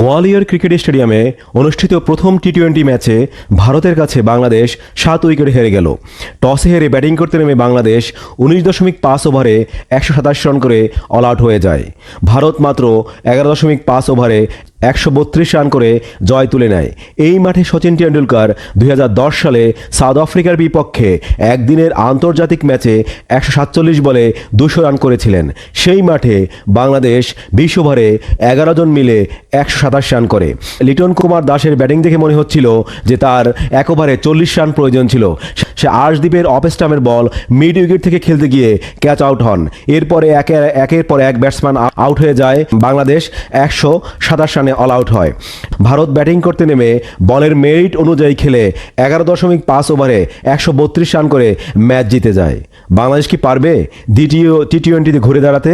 Gwalior cricket স্টেডিয়ামে অনুষ্ঠিত প্রথম টি টোয়েন্টি ম্যাচে ভারতের কাছে বাংলাদেশ সাত উইকেট হেরে গেল। টসে হেরে ব্যাটিং করতে নেমে বাংলাদেশ উনিশ দশমিক পাঁচ ওভারে একশো সাতাশ রান করে অল আউট হয়ে যায়। ভারত মাত্র এগারো দশমিক পাঁচ ওভারে একশো বত্রিশ রান করে জয় তুলে নেয়। এই মাঠে সচিন টেন্ডুলকার দু হাজার দশ সালে সাউথ আফ্রিকার বিপক্ষে একদিনের আন্তর্জাতিক ম্যাচে একশো সাতচল্লিশ বলে দুশো রান করেছিলেন। সেই মাঠে বাংলাদেশ বিশ ওভারে এগারো জন মিলে একশো সাতাশ রান করে। লিটন কুমার দাসের ব্যাটিং দেখে মনে হচ্ছিল যে তার এক ওভারে চল্লিশ রান প্রয়োজন ছিল। সে আর্শদ্বীপের অফ স্টাম্পের বল মিড উইকেট থেকে খেলতে গিয়ে ক্যাচ আউট হন। এরপরে একে একের পর এক ব্যাটসম্যান আউট হয়ে যায়। বাংলাদেশ একশো সাতাশ রানে অল আউট হয়। ভারত ব্যাটিং করতে নেমে বলের মেরিট অনুযায়ী খেলে এগারো দশমিক পাঁচ ওভারে একশো বত্রিশ রান করে ম্যাচ জিতে যায়। বাংলাদেশ কি পারবে দ্বিতীয় টি টোয়েন্টিতে ঘুরে দাঁড়াতে?